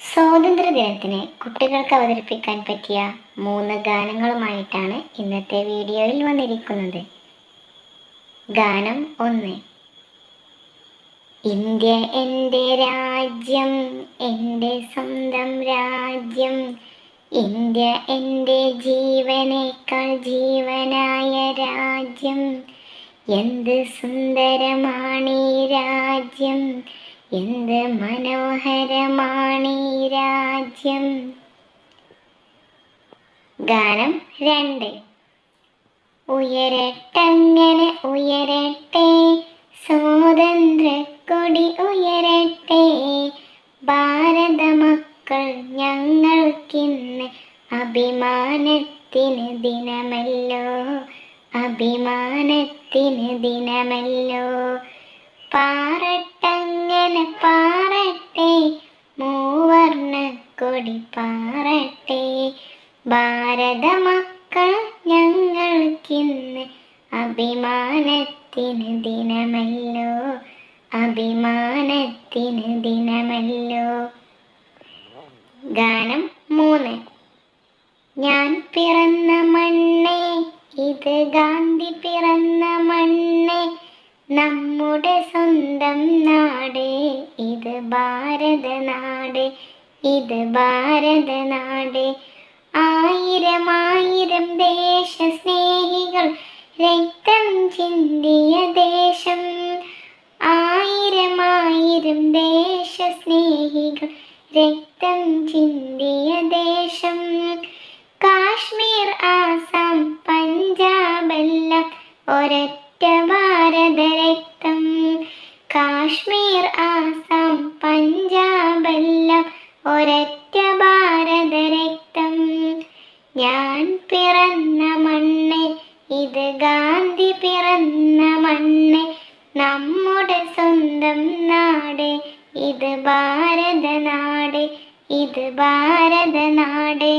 സ്വാതന്ത്ര്യദിനത്തിന് കുട്ടികൾക്ക് അവതരിപ്പിക്കാൻ പറ്റിയ മൂന്ന് ഗാനങ്ങളുമായിട്ടാണ് ഇന്നത്തെ വീഡിയോയിൽ വന്നിരിക്കുന്നത്. ഗാനം ഒന്ന്. ഇന്ത്യ എന്റെ രാജ്യം എന്റെ സ്വന്തം രാജ്യം. ഇന്ത്യ എന്റെ ജീവനേക്കാൾ ജീവനായ രാജ്യം. എന്ത് സുന്ദരമാണ് ഈ രാജ്യം. എന്ത് മനോഹരമാണീ രാജ്യം ഗാനം രണ്ട്. ഉയരട്ടങ്ങനെ ഉയരട്ടെ സ്വാതന്ത്ര്യക്കൊടി ഉയരട്ടെ ഭാരത മക്കൾ ഞങ്ങൾക്കിന്ന് അഭിമാനത്തിന് ദിനമല്ലോ അഭിമാനത്തിന് ദിനമല്ലോ. പാറട്ടങ്ങനെ പാറട്ടെ മൂവർണ കൊടി പാറട്ടെ. ഭാരത മക്കൾ ഞങ്ങൾക്കിന്ന് അഭിമാനത്തിന് ദിനമല്ലോ അഭിമാനത്തിന് ദിനമല്ലോ. ഗാനം മൂന്ന്. ഞാൻ പിറന്ന മണ്ണേ ഇത് ഗാന്ധി പിറന്ന മണ്ണേ നമ്മുടെ സ്വന്തം നാട് ഇത് ഭാരത നാട് ഇത് ഭാരത ആയിരം ആയിരം ആയിരം ദേശസ്നേഹികൾ രക്തം ചിന്തിയ ദേശം. ആയിരം ആയിരം ദേശസ്നേഹികൾ രക്തം ചിന്തിയ ദേശം. കാശ്മീർ ആസാം പഞ്ചാബെല്ലാം ഒരൊറ്റ കാശ്മീർ ആസാം പഞ്ചാബെല്ലാം ഒരറ്റ ഭാരത രക്തം ഞാൻ പിറന്ന മണ്ണ് ഇത് ഗാന്ധി പിറന്ന മണ്ണ് നമ്മുടെ സ്വന്തം നാട് ഇത് ഭാരത നാട് ഇത് ഭാരത നാട്